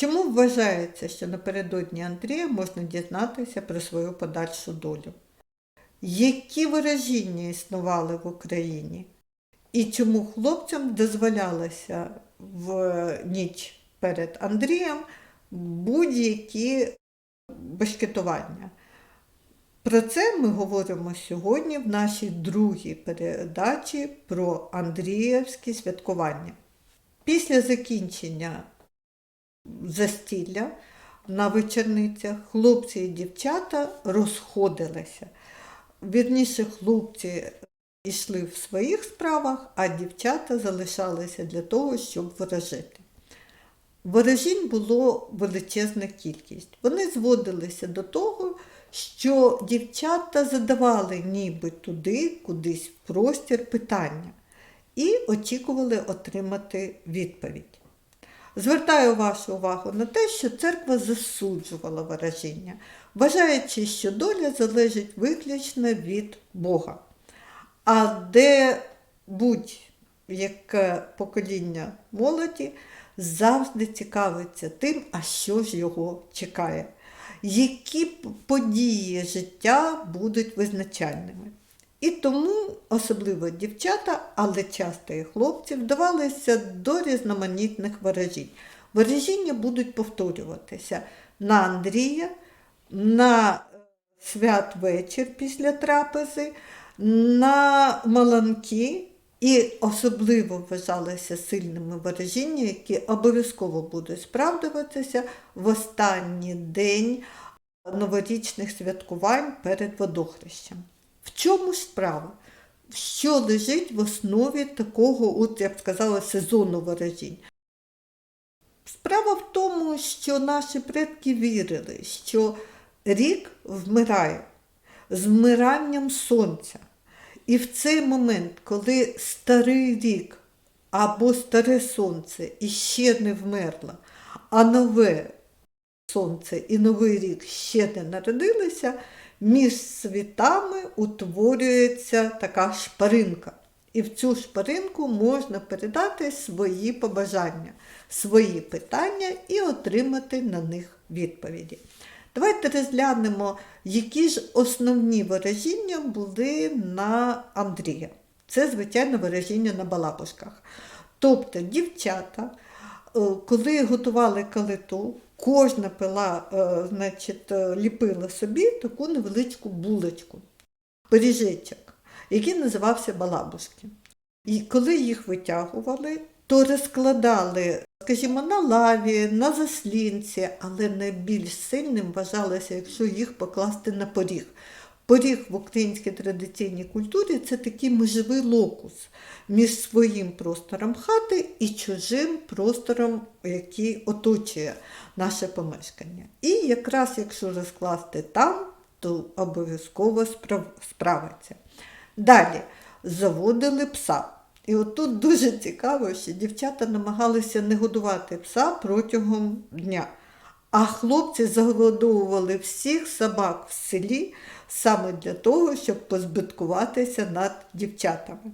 Чому вважається, що напередодні Андрія можна дізнатися про свою подальшу долю? Які вираження існували в Україні? І чому хлопцям дозволялося в ніч перед Андрієм будь-які бешкетування? Про це ми говоримо сьогодні в нашій другій передачі про Андріївські святкування. Після закінчення застілля на вечорницях хлопці і дівчата розходилися. Вірніше, хлопці йшли в своїх справах, а дівчата залишалися для того, щоб ворожити. Ворожінь було величезна кількість. Вони зводилися до того, що дівчата задавали ніби туди, кудись в простір питання і очікували отримати відповідь. Звертаю вашу увагу на те, що церква засуджувала ворожіння, вважаючи, що доля залежить виключно від Бога. А де будь-яке покоління молоді завжди цікавиться тим, а що ж його чекає, які події життя будуть визначальними. І тому особливо дівчата, але часто і хлопці, вдавалися до різноманітних ворожінь. Ворожіння будуть повторюватися на Андрія, на святвечір після трапези, на Маланки. І особливо вважалися сильними ворожіння, які обов'язково будуть справдуватися в останній день новорічних святкувань перед водохрещем. В чому ж справа? Що лежить в основі такого, от я б сказала, сезону ворожінь? Справа в тому, що наші предки вірили, що рік вмирає з вмиранням сонця. І в цей момент, коли старий рік або старе сонце іще не вмерло, а нове сонце і новий рік ще не народилися, між світами утворюється така шпаринка. І в цю шпаринку можна передати свої побажання, свої питання і отримати на них відповіді. Давайте розглянемо, які ж основні вираження були на Андрія. Це, звичайно, вираження на балабушках. Тобто дівчата, коли готували калиту, кожна пила, е, значить, е, ліпила собі таку невеличку булочку, пиріжечок, який називався балабушки. І коли їх витягували, то розкладали, скажімо, на лаві, на заслінці, але найбільш сильним вважалося, якщо їх покласти на поріг. Поріг в українській традиційній культурі це такий межовий локус між своїм простором хати і чужим простором, який оточує наше помешкання. І якраз якщо розкласти там, то обов'язково справиться. Далі заводили пса. І отут дуже цікаво, що дівчата намагалися не годувати пса протягом дня. А хлопці загодовували всіх собак в селі саме для того, щоб позбиткуватися над дівчатами.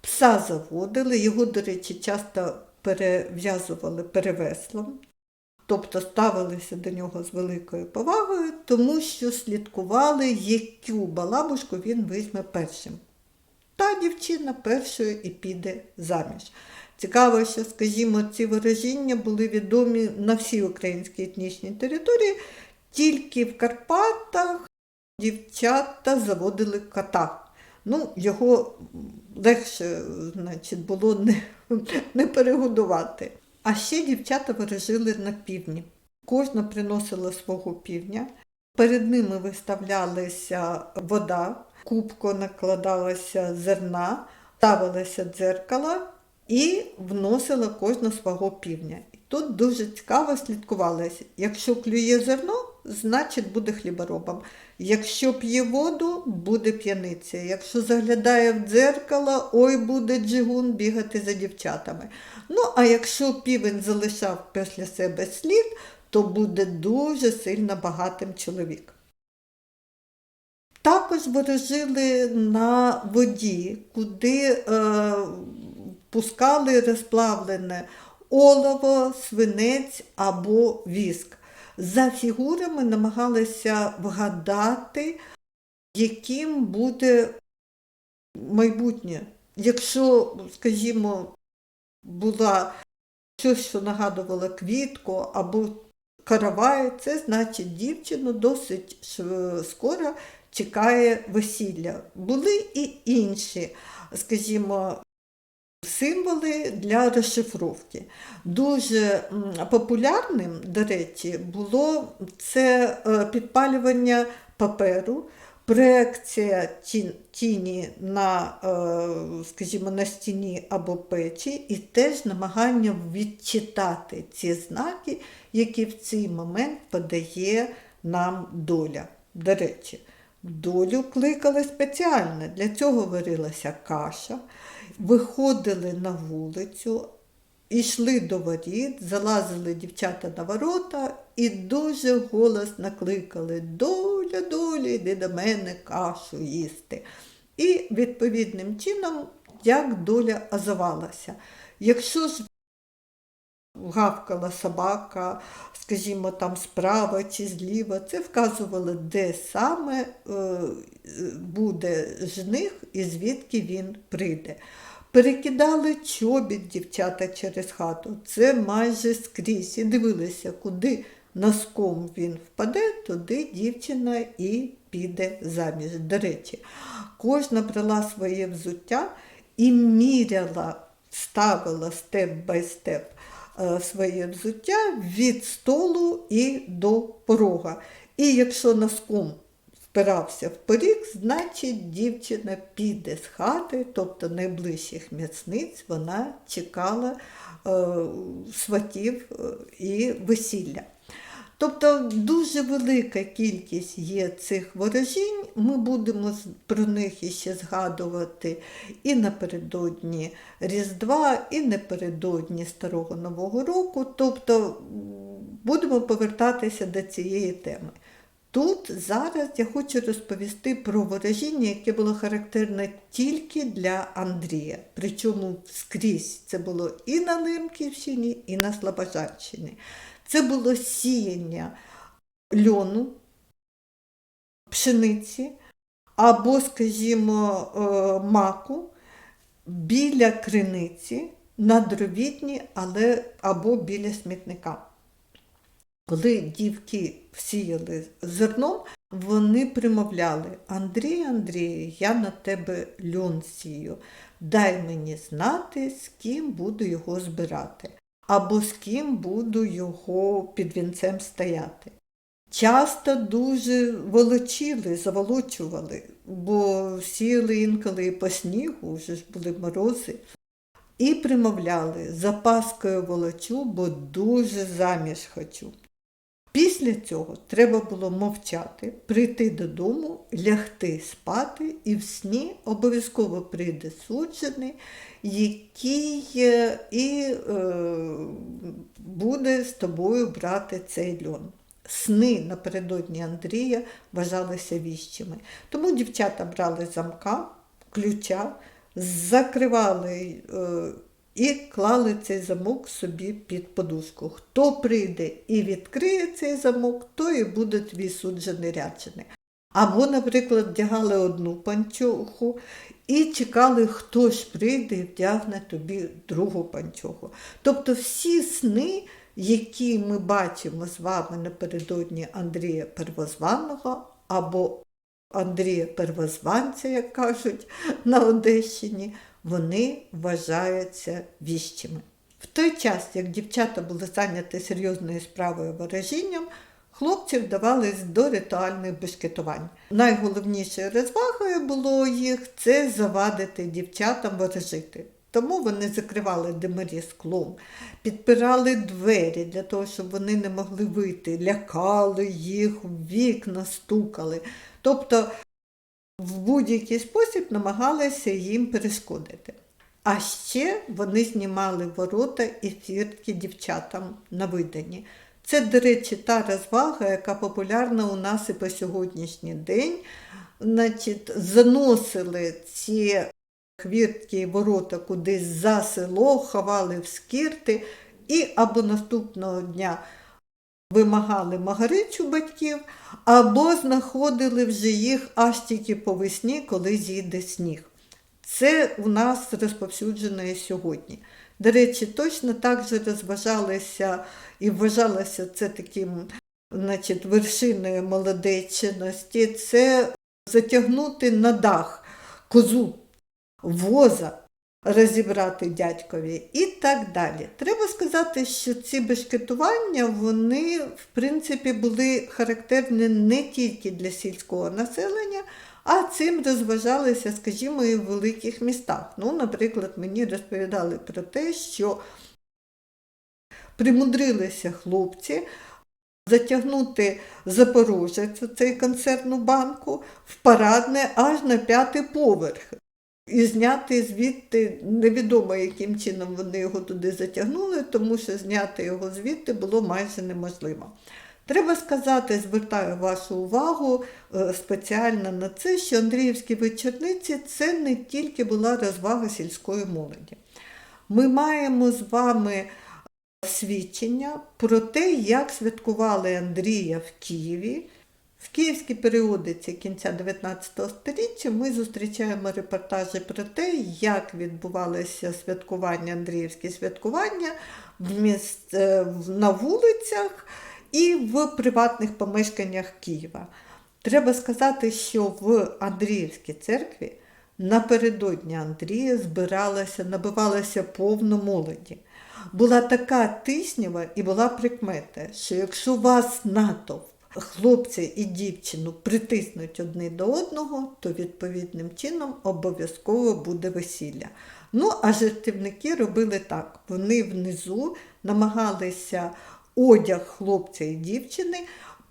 Пса заводили, його, до речі, часто перев'язували перевеслом, тобто ставилися до нього з великою повагою, тому що слідкували, яку балабушку він візьме першим. Та дівчина першою і піде заміж. Цікаво, що, скажімо, ці вираження були відомі на всій українській етнічній території, тільки в Карпатах дівчата заводили кота. Ну, Його легше значить, було не, не перегодувати. А ще дівчата ворожили на півні. Кожна приносила свого півня. Перед ними виставлялася вода, кубко накладалося зерна, ставилося дзеркало і вносила кожна свого півня. І тут дуже цікаво слідкувалося. Якщо клює зерно, значить буде хліборобом. Якщо п'є воду, буде п'яниця. Якщо заглядає в дзеркало, ой буде джигун бігати за дівчатами. Ну, а якщо півень залишав після себе слід, то буде дуже сильно багатим чоловік. Також ворожили на воді, куди е, пускали розплавлене олово, свинець або віск. За фігурами намагалися вгадати, яким буде майбутнє. Якщо, скажімо, була щось, що нагадувало квітку або каравай, це значить дівчину досить скоро чекає весілля. Були і інші, скажімо, символи для розшифровки. Дуже популярним, до речі, було це е, підпалювання паперу, проекція ті- тіні на, е, скажімо, на стіні або печі, і теж намагання відчитати ці знаки, які в цей момент подає нам доля. До речі, долю кликали спеціально. Для цього варилася каша, виходили на вулицю, йшли до воріт, залазили дівчата на ворота і дуже голосно кликали Доля, доля, йди до мене кашу їсти. І відповідним чином, як доля озивалася. Якщо ж гавкала собака, скажімо, там справа чи зліва, це вказувало, де саме е, буде жних і звідки він прийде. Перекидали чобіт дівчата через хату. Це майже скрізь. І дивилися, куди носком він впаде, туди дівчина і піде заміж. До речі, кожна брала своє взуття і міряла, ставила степ бай степ своє взуття від столу і до порога. І якщо носком впирався в поріг, значить дівчина піде з хати, тобто найближчих м'ясниць вона чекала е, сватів е, і весілля. Тобто дуже велика кількість є цих ворожінь. Ми будемо про них іще згадувати і напередодні Різдва, і напередодні Старого Нового року. Тобто будемо повертатися до цієї теми. Тут зараз я хочу розповісти про ворожіння, яке було характерне тільки для Андрія. Причому скрізь це було і на Лемківщині, і на Слобожанщині. Це було сіяння льону, пшениці або, скажімо, е, маку біля криниці на дровітні, але або біля смітника. Коли дівки сіяли зерном, вони примовляли Андрій, Андрій, я на тебе льон сію. Дай мені знати, з ким буду його збирати, або з ким буду його під вінцем стояти. Часто дуже волочили, заволочували, бо сіли інколи по снігу, вже ж були морози. І примовляли запаскою волочу, бо дуже заміж хочу. Після цього треба було мовчати, прийти додому, лягти спати, і в сні обов'язково прийде суджений, який е, і е, буде з тобою брати цей льон. Сни напередодні Андрія вважалися віщими. Тому дівчата брали замка, ключа, закривали е, і клали цей замок собі під подушку. Хто прийде і відкриє цей замок, той і буде твій суджений рячений. Або, наприклад, вдягали одну панчоху і чекали, хто ж прийде і вдягне тобі другу панчоху. Тобто всі сни, які ми бачимо з вами напередодні Андрія Первозваного або Андрія Первозванця, як кажуть на Одещині, вони вважаються віщими. В той час, як дівчата були зайняті серйозною справою ворожінням, хлопці вдавались до ритуальних бешкетувань. Найголовнішою розвагою було їх це завадити дівчатам ворожити. Тому вони закривали димарі склом, підпирали двері для того, щоб вони не могли вийти, лякали їх, вікна стукали. Тобто в будь-який спосіб намагалися їм перешкодити. А ще вони знімали ворота і фіртки дівчатам на виданні. Це, до речі, та розвага, яка популярна у нас і по сьогоднішній день. Значить, заносили ці хвіртки і ворота кудись за село, ховали в скірти і або наступного дня вимагали магаричу батьків, або знаходили вже їх аж тільки по весні, коли зійде сніг. Це у нас розповсюджено і сьогодні. До речі, точно так же розважалися і вважалося це таким значить, вершиною молодечності, це затягнути на дах козу, воза, розібрати дядькові і так далі. Треба сказати, що ці бешкетування, вони, в принципі, були характерні не тільки для сільського населення, а цим розважалися, скажімо, і в великих містах. Ну, наприклад, мені розповідали про те, що примудрилися хлопці затягнути Запорожець, цей концертну банку, в парадне аж на п'ятий поверх. І зняти звідти невідомо, яким чином вони його туди затягнули, тому що зняти його звідти було майже неможливо. Треба сказати, звертаю вашу увагу е, спеціально на це, що Андріївські вечорниці це не тільки була розвага сільської молоді. Ми маємо з вами свідчення про те, як святкували Андрія в Києві. В київській періодиці кінця 19 століття ми зустрічаємо репортажі про те, як відбувалося святкування, Андріївські святкування в міст, е, на вулицях і в приватних помешканнях Києва. Треба сказати, що в Андріївській церкві напередодні Андрія збиралася, набивалася повно молоді. Була така тиснява і була прикмета, що якщо вас натовп, хлопця і дівчину притиснуть одне до одного, то відповідним чином обов'язково буде весілля. Ну, а жертівники робили так: вони внизу намагалися одяг хлопця і дівчини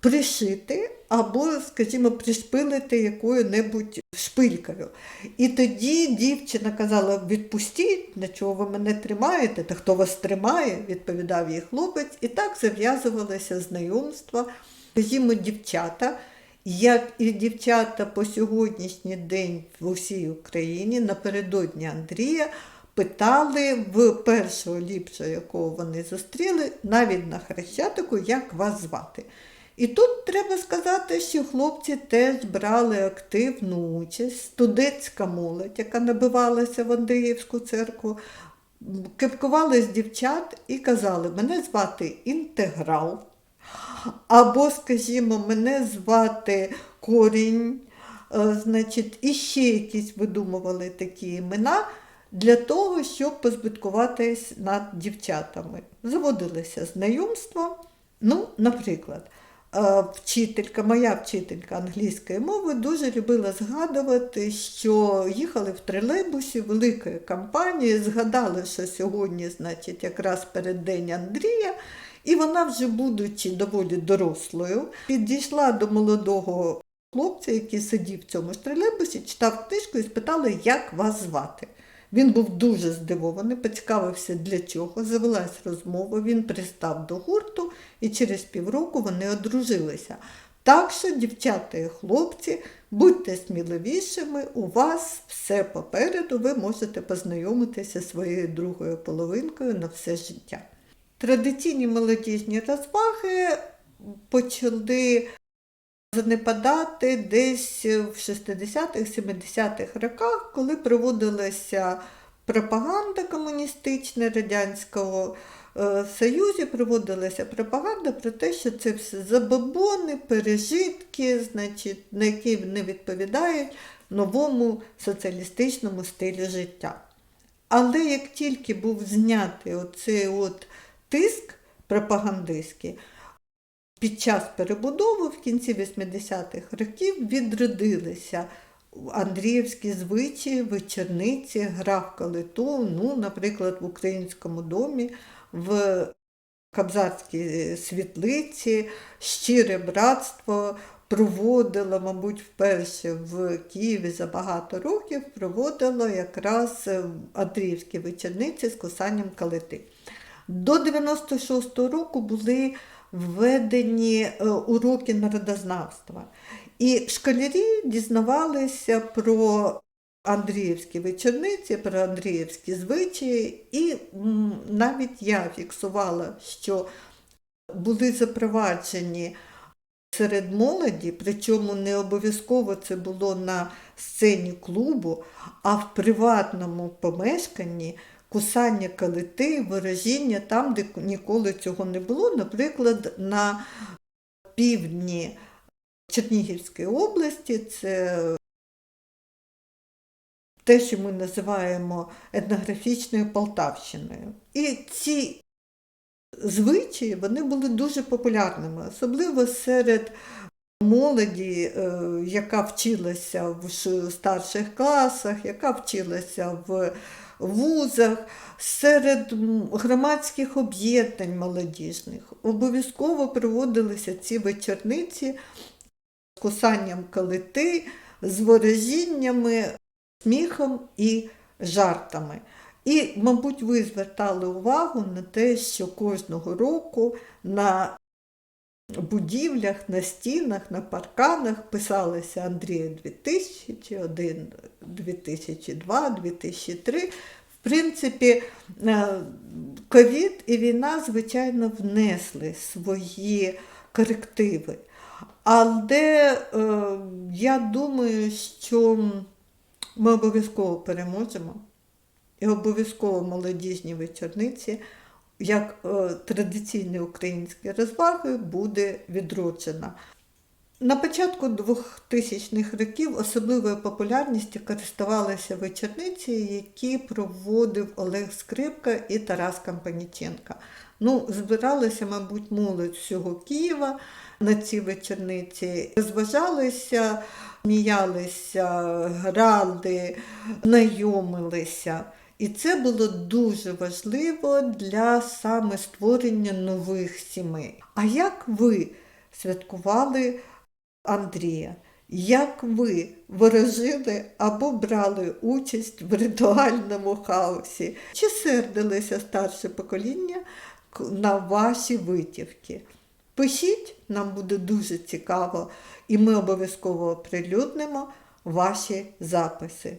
пришити або, скажімо, пришпилити якою-небудь шпилькою. І тоді дівчина казала: відпустіть, для чого ви мене тримаєте? Та хто вас тримає? відповідав їй хлопець. І так зав'язувалося знайомства. Скажімо, дівчата, як і дівчата по сьогоднішній день в усій Україні напередодні Андрія питали в першого ліпшого, якого вони зустріли, навіть на хрещатику, як вас звати. І тут треба сказати, що хлопці теж брали активну участь, студентська молодь, яка набивалася в Андріївську церкву, кепкували з дівчат і казали, мене звати інтеграл. Або, скажімо, мене звати корінь, е, значить, і ще якісь видумували такі імена для того, щоб позбиткуватись над дівчатами. Заводилися знайомства. Ну, наприклад, е, вчителька, моя вчителька англійської мови дуже любила згадувати, що їхали в тролейбусі великої компанії, згадали, що сьогодні, значить, якраз перед День Андрія. І вона, вже будучи доволі дорослою, підійшла до молодого хлопця, який сидів в цьому тролейбусі, читав книжку і спитала, як вас звати. Він був дуже здивований, поцікавився, для чого. Завелась розмова, він пристав до гурту, і через півроку вони одружилися. Так що, дівчата і хлопці, будьте сміливішими, у вас все попереду, ви можете познайомитися зі своєю другою половинкою на все життя. Традиційні молодіжні розваги почали занепадати десь в 60-х, 70-х роках, коли проводилася пропаганда комуністична Радянського е, Союзу, проводилася пропаганда про те, що це все забобони, пережитки, значить, на які не відповідають новому соціалістичному стилю життя. Але як тільки був знятий оцей от тиск пропагандистський, під час перебудови в кінці 80-х років відродилися Андріївські звичаї, вечорниці, гра в калиту, ну, наприклад, в українському домі, в Кобзарській світлиці, щире братство проводило, мабуть, вперше в Києві за багато років, проводило якраз Андріївські вечорниці з кусанням калити. До 96-го року були введені е, уроки народознавства. І школярі дізнавалися про Андріївські вечорниці, про Андріївські звичаї, і навіть я фіксувала, що були запроваджені серед молоді, причому не обов'язково це було на сцені клубу, а в приватному помешканні кусання калити, виражіння там, де ніколи цього не було, наприклад, на півдні Чернігівської області, це те, що ми називаємо етнографічною Полтавщиною. І ці звичаї вони були дуже популярними, особливо серед молоді, е, яка вчилася в старших класах, яка вчилася в вузах, серед громадських об'єднань молодіжних. Обов'язково проводилися ці вечорниці з кусанням калити, з ворожіннями, сміхом і жартами. І, мабуть, ви звертали увагу на те, що кожного року на будівлях, на стінах, на парканах писалися Андрія 2001, 2002, 2003. В принципі, е, ковід і війна, звичайно, внесли свої корективи. Але е, я думаю, що ми обов'язково переможемо. І обов'язково молодіжні вечорниці, як е, традиційні українські розваги, буде відроджена. На початку 2000-х років особливою популярністю користувалися вечорниці, які проводив Олег Скрипка і Тарас Кампаніченка. Ну, збиралися, мабуть, молодь всього Києва на ці вечорниці, розважалися, сміялися, грали, знайомилися. І це було дуже важливо для саме створення нових сімей. А як ви святкували Андрія? Як ви ворожили або брали участь в ритуальному хаосі? Чи сердилися старше покоління на ваші витівки? Пишіть, нам буде дуже цікаво, і ми обов'язково оприлюднимо ваші записи.